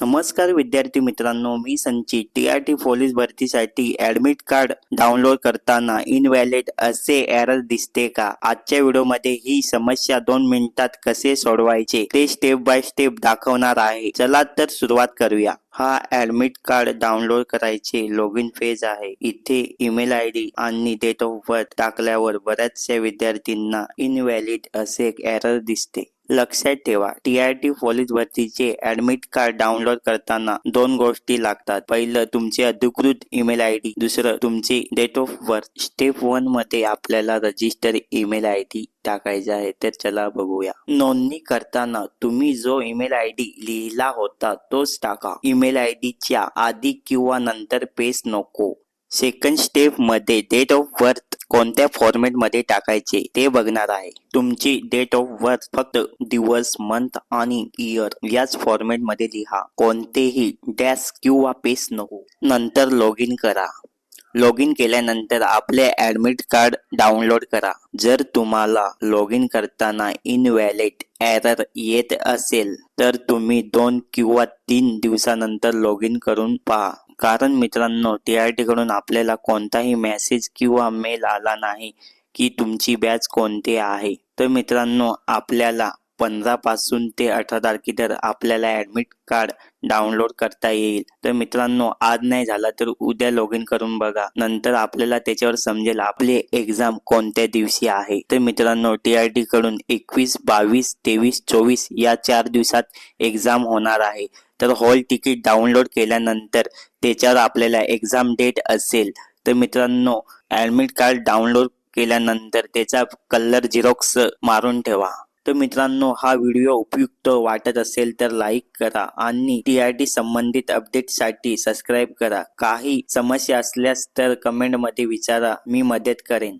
नमस्कार विद्यार्थी मित्रांनो मी Sanchit. T R T police भरतीसाठी ऍडमिट कार्ड डाउनलोड करताना इनव्हॅलिड असे एरर दिसते का? आजच्या व्हिडिओमध्ये ही समस्या दोन मिनिटात कसे सोडवायचे ते स्टेप बाय स्टेप दाखवणार आहे. चला तर सुरुवात करूया. हा ऍडमिट कार्ड डाउनलोड करायचे लॉगिन पेज आहे. इथे ईमेल आय डी आणि डेट ऑफ बर्थ टाकल्यावर बऱ्याचशा विद्यार्थ्यांना इनव्हॅलिड असे एरर दिसते. लक्षात ठेवा. टी आर पोलीस भरतीचे ऍडमिट कार्ड डाउनलोड करताना दोन गोष्टी लागतात. पहिलं तुमचे अधिकृत ईमेल आय डी दुसरं तुमची डेट ऑफ बर्थ स्टेप वनमध्ये आपल्याला रजिस्टर ईमेल आय डी टाकायचा आहे. तर चला बघूया. नोंदणी करताना तुम्ही जो ईमेल आय डी लिहिला होता तोच टाका. ईमेल आय च्या आधी किंवा नंतर पेज नको. सेकंड स्टेपमध्ये डेट ऑफ बर्थ कोणत्या फॉर्मेटमध्ये टाकायचे ते बघणार आहे. तुमची डेट ऑफ बर्थ फक्त दिवस मंथ आणि इयर याच फॉर्मेटमध्ये लिहा. कोणतेही डॅश किंवा पेस नको. नंतर लॉग इन करा. लॉग इन केल्यानंतर आपले ऍडमिट कार्ड डाउनलोड करा. जर तुम्हाला लॉग इन करताना इनव्हॅलिड एरर येत असेल तर तुम्ही दोन किंवा तीन दिवसानंतर लॉग इन करून पहा. कारण मित्रांनो टी आरकडून आपल्याला कोणताही मेसेज किंवा मेल आला नाही की तुमची बॅच कोणती आहे. तर मित्रांनो आपल्याला पंधरा पासून ते अठरा तारखेतर आपल्याला ऍडमिट कार्ड डाउनलोड करता येईल. तर मित्रांनो आज नाही झाला तर उद्या लॉग इन करून बघा. नंतर आपल्याला त्याच्यावर समजेल आपली एक्झाम कोणत्या दिवशी आहे. तर मित्रांनो टी आर टी कडून एकवीस बावीस तेवीस चोवीस या चार दिवसात एक्झाम होणार आहे. तर हॉल तिकीट डाउनलोड केल्यानंतर त्याच्यावर आपल्याला एक्झाम डेट असेल. तर मित्रांनो ऍडमिट कार्ड डाउनलोड केल्यानंतर त्याचा कलर झिरोक्स मारून ठेवा. तर मित्रांनो हा व्हिडिओ उपयुक्त वाटत असेल तर लाईक करा आणि टी आर टी संबंधित अपडेटसाठी सबस्क्राईब करा. काही समस्या असल्यास तर कमेंटमध्ये विचारा मी मदत करेन.